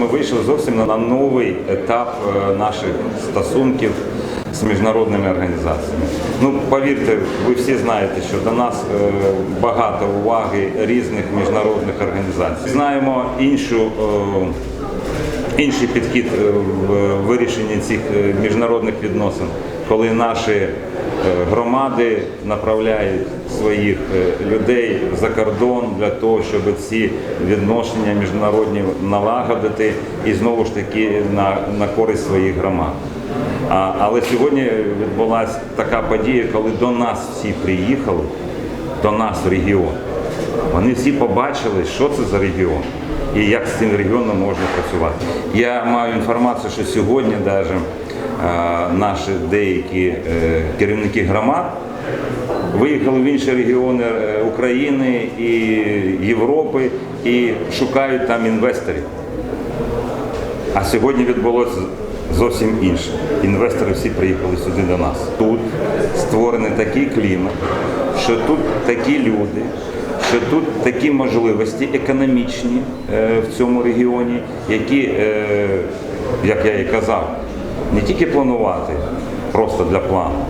Ми вийшли зовсім на новий етап е, наших стосунків з міжнародними організаціями. Ну, повірте, ви всі знаєте, що до нас е, багато уваги різних міжнародних організацій. Знаємо іншу. е, інший підхід в вирішенні цих міжнародних відносин, коли наші громади направляють своїх е, людей за кордон для того, щоб ці відношення міжнародні налагодити і знову ж таки на, на користь своїх громад. А, але сьогодні відбулася така подія, коли до нас всі приїхали, до нас в регіон. Вони всі побачили, що це за регіон і як з цим регіоном можна працювати. Я маю інформацію, що сьогодні навіть наші деякі е, керівники громад виїхали в інші регіони е, України і Європи і шукають там інвесторів. А сьогодні відбулося зовсім інше. Інвестори всі приїхали сюди до нас. Тут створений такий клімат, що тут такі люди, що тут такі можливості економічні е, в цьому регіоні, які, як я і казав, не тільки планувати просто для плану,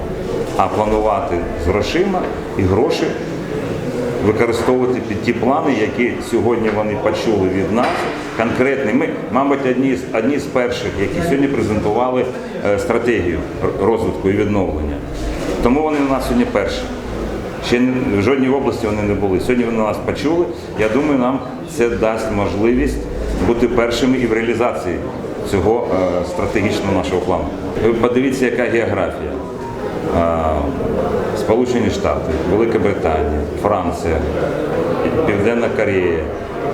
а планувати з грошима і гроші використовувати під ті плани, які сьогодні вони почули від нас. Конкретні. Ми, мабуть, одні з одні з перших, які сьогодні презентували е, стратегію розвитку і відновлення. Тому вони у нас сьогодні перші. Ще в жодній області вони не були. Сьогодні вони нас почули. Я думаю, нам це дасть можливість бути першими і в реалізації цього е, стратегічного нашого плану. Ви подивіться, яка географія. Сполучені Штати, Велика Британія, Франція, Південна Корея,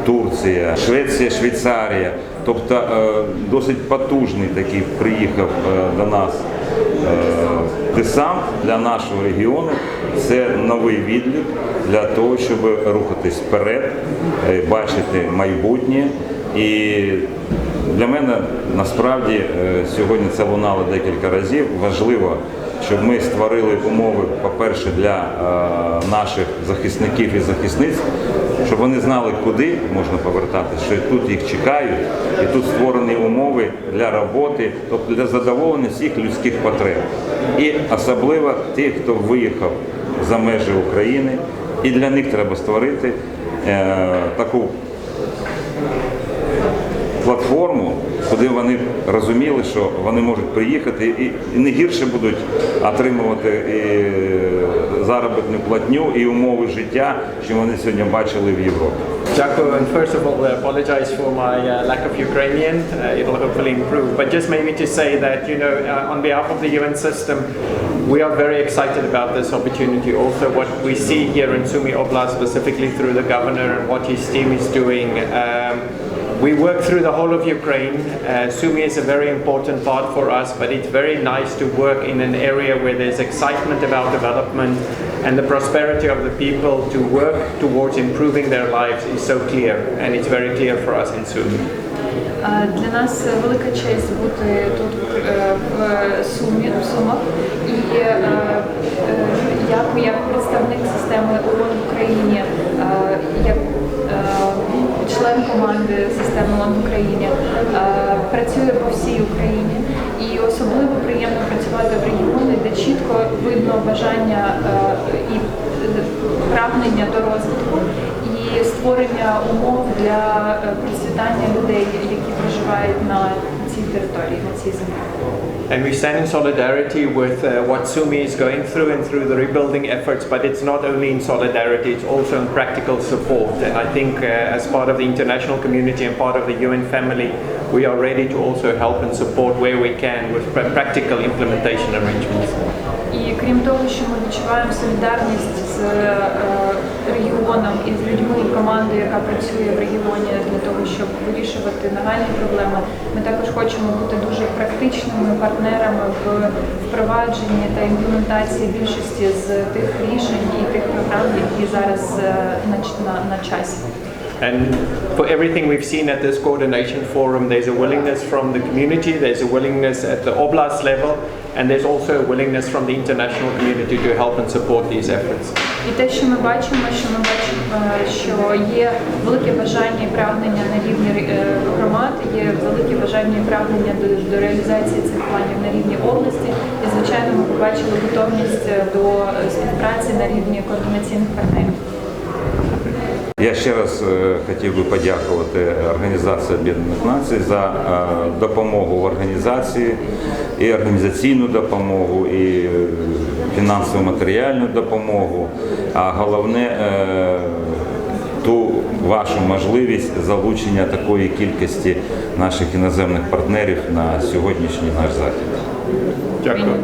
Турція, Швеція, Швейцарія. Тобто е, досить потужний такий приїхав е, до нас е, десант для нашого регіону. Це новий відлік для того, щоб рухатись вперед, е, бачити майбутнє. І для мене насправді е, сьогодні це лунало декілька разів. Важливо, щоб ми створили умови, по-перше, для е, наших захисників і захисниць, щоб вони знали, куди можна повертатися, що тут їх чекають, і тут створені умови для роботи, тобто для задоволення всіх людських потреб. І особливо тих, хто виїхав за межі України, і для них треба створити е, таку платформу, куди вони розуміли, що вони можуть приїхати і не гірше будуть отримувати і заробітну платню і умови життя, що вони сьогодні бачили в Європі. Jaco, and first of all, I apologize for my uh, lack of Ukrainian. Uh, it'll hopefully improve. But just maybe to say that, you know, uh, on behalf of the UN system, we are very excited about this opportunity. Also, what we see here in Sumy Oblast, specifically through the governor and what his team is doing. Um, we work through the whole of Ukraine. Uh, Sumy is a very important part for us, but it's very nice to work in an area where there's excitement about development and the prosperity of the people to work towards improving their lives is so clear, and it's very clear for us in Sumy. Е, Для нас велика честь бути тут е, в Сумі, в Сумах. І е, е, як, як представник системи ООН в Україні, е, як е, член команди системи ООН в Україні, е, працює по всій Україні. І особливо приємно працювати в регіоні, де чітко видно бажання е, і прагнення до розвитку і створення умов для е, процвітання людей, які проживають на цій території, на цій землі. And we stand in solidarity with uh, what Sumi is going through and through the rebuilding efforts, but it's not only in solidarity, it's also in practical support. And I think uh, as part of the international community and part of the UN family, we are ready to also help and support where we can with pra- practical implementation arrangements. І крім того, що ми відчуваємо солідарність з е, регіоном і з людьми і командою, яка працює в регіоні для того, щоб вирішувати нагальні проблеми, ми також хочемо бути дуже практичними партнерами в впровадженні та імплементації більшості з тих рішень і тих програм, які зараз е, на, на, на часі. And for everything we've seen at this coordination forum, there's a willingness from the community, there's a willingness at the oblast level, and there's also a willingness from the international community to help and support these efforts. І те, що ми бачимо, що ми бачимо, е, що є велике бажання і прагнення на рівні е, громад, є велике бажання і прагнення до, до реалізації цих планів на рівні області. І звичайно, ми побачили готовність е, до е, співпраці на рівні координаційних партнерів. Я ще раз е, хотів би подякувати Організації Об'єднаних Націй за е, допомогу в організації, і організаційну допомогу, і е, фінансово матеріальну допомогу. А головне ту вашу можливість залучення такої кількості наших іноземних партнерів на сьогоднішній наш захід. Дякую.